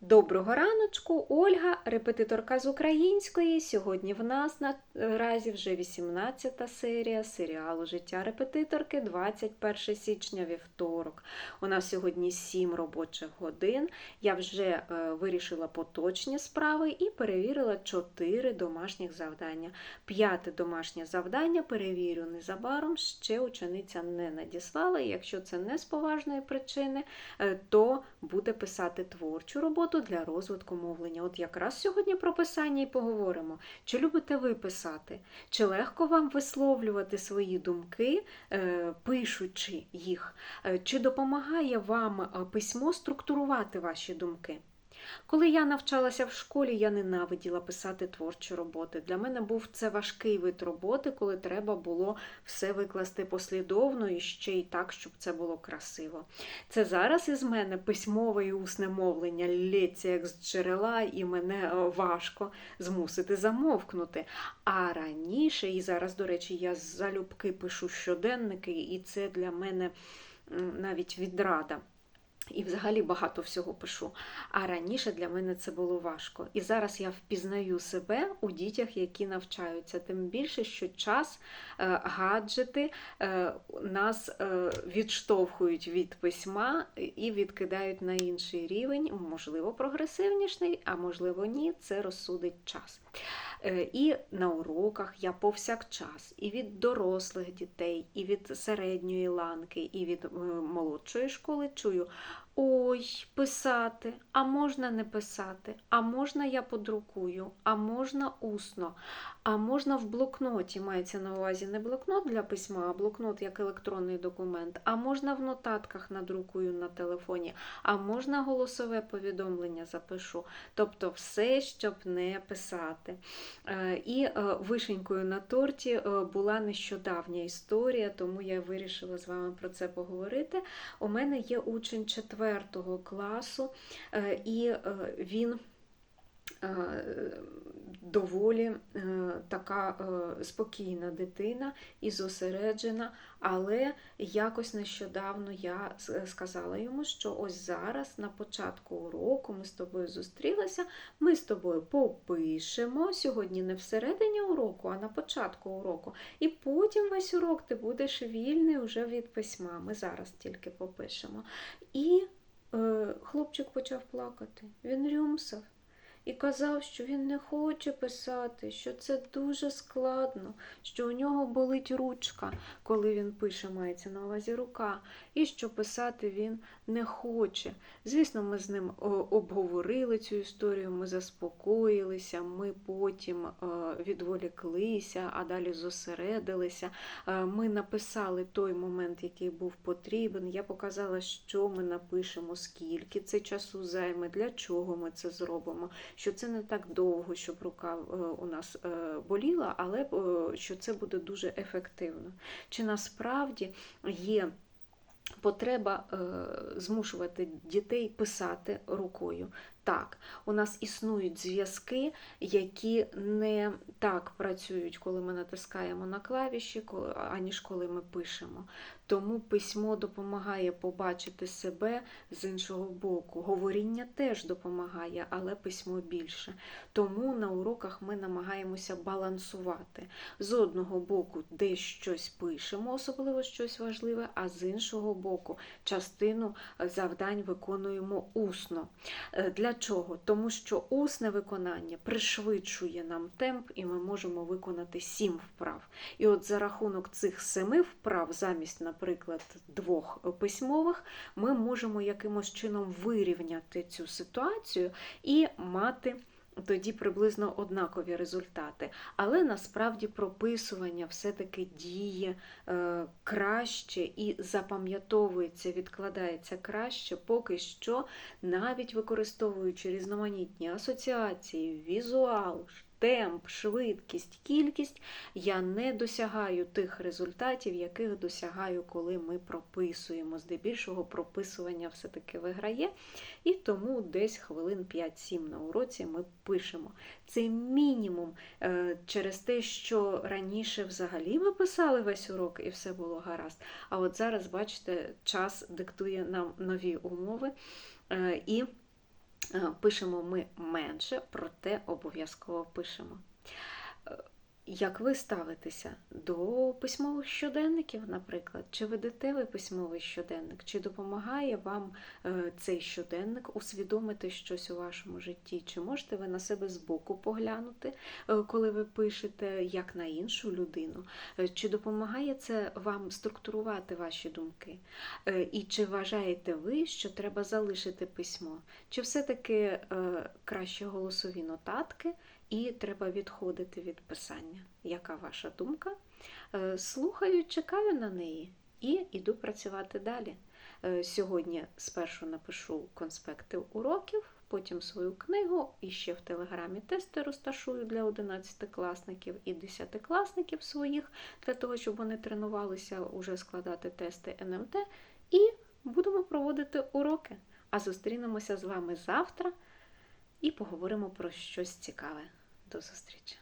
Доброго раночку, Ольга, репетиторка з української. Сьогодні в нас наразі вже 18 серія серіалу Життя репетиторки 21 січня вівторок. У нас сьогодні 7 робочих годин. Я вже е, вирішила поточні справи і перевірила 4 домашніх завдання. П'яте домашнє завдання перевірю незабаром. Ще учениця не надіслала. Якщо це не з поважної причини, е, то буде писати творчу роботу для розвитку мовлення. От якраз сьогодні про писання і поговоримо. Чи любите ви писати? Чи легко вам висловлювати свої думки, е, пишучи їх? Е, Чи допомагає вам е, письмо структурувати ваші думки? Коли я навчалася в школі, я ненавиділа писати творчі роботи. Для мене був це важкий вид роботи, коли треба було все викласти послідовно і ще й так, щоб це було красиво. Це зараз із мене письмове і усне мовлення лється як з джерела, і мене е, важко змусити замовкнути. А раніше, і зараз, до речі, я залюбки пишу щоденники, і це для мене навіть відрада. І взагалі багато всього пишу. А раніше для мене це було важко. І зараз я впізнаю себе у дітях, які навчаються. Тим більше, що час, е, гаджети е, нас е, відштовхують від письма і відкидають на інший рівень, можливо, прогресивніший, а можливо, ні. Це розсудить час. Е, І на уроках я повсякчас і від дорослих дітей, і від середньої ланки, і від е, молодшої школи чую. Ой, писати, а можна не писати, а можна я подрукую, а можна усно, а можна в блокноті, мається на увазі не блокнот для письма, а блокнот як електронний документ, а можна в нотатках надрукую на телефоні, а можна голосове повідомлення запишу. Тобто все, щоб не писати. Е, І е, вишенькою на торті е, була нещодавня історія, тому я вирішила з вами про це поговорити. У мене є учень 4 класу, е, і е, він е, доволі така спокійна дитина і зосереджена, але якось нещодавно я сказала йому, що ось зараз на початку уроку ми з тобою зустрілися, ми з тобою попишемо сьогодні не всередині уроку, а на початку уроку. І потім весь урок ти будеш вільний уже від письма. Ми зараз тільки попишемо. І хлопчик почав плакати. Він рюмсав і казав, що він не хоче писати, що це дуже складно, що у нього болить ручка, коли він пише, мається на увазі рука, і що писати він не хоче. Звісно, ми з ним обговорили цю історію, ми заспокоїлися, ми потім е, відволіклися, а далі зосередилися. Е, Ми написали той момент, який був потрібен. Я показала, що ми напишемо, скільки це часу займе, для чого ми це зробимо, що це не так довго, щоб рука е, у нас е, боліла, але е, що це буде дуже ефективно. Чи насправді є потреба змушувати дітей писати рукою? Так, у нас існують зв'язки, які не так працюють, коли ми натискаємо на клавіші, аніж коли ми пишемо. Тому письмо допомагає побачити себе з іншого боку. Говоріння теж допомагає, але письмо більше. Тому на уроках ми намагаємося балансувати. З одного боку, десь щось пишемо, особливо щось важливе, а з іншого боку, частину завдань виконуємо усно. Е, Для чого? Тому що усне виконання пришвидшує нам темп, і ми можемо виконати сім вправ. І от за рахунок цих семи вправ, замість, наприклад, двох письмових, ми можемо якимось чином вирівняти цю ситуацію і мати. Тоді приблизно однакові результати. Але насправді прописування все-таки діє е, краще і запам'ятовується, відкладається краще, поки що, навіть використовуючи різноманітні асоціації, візуал, темп, швидкість, кількість, я не досягаю тих результатів, яких досягаю, коли ми прописуємо. Здебільшого прописування все-таки виграє, і тому десь хвилин 5-7 на уроці ми пишемо. Це мінімум е, через те, що раніше взагалі ми писали весь урок і все було гаразд. А от зараз, бачите, час диктує нам нові умови. е, І Пишемо ми менше, проте обов'язково пишемо. Як ви ставитеся до письмових щоденників, наприклад? Чи ведете ви письмовий щоденник? Чи допомагає вам е, цей щоденник усвідомити щось у вашому житті? Чи можете ви на себе збоку поглянути, е, коли ви пишете, як на іншу людину? Е, Чи допомагає це вам структурувати ваші думки? І чи вважаєте ви, що треба залишити письмо? Чи все-таки краще голосові нотатки і треба відходити від писання? Яка ваша думка? Е, Слухаю, чекаю на неї і йду працювати далі. Е, Сьогодні спершу напишу конспекти уроків, потім свою книгу і ще в телеграмі тести розташую для 11-класників і 10-класників своїх, для того, щоб вони тренувалися уже складати тести НМТ. І будемо проводити уроки. А зустрінемося з вами завтра і поговоримо про щось цікаве. До зустрічі!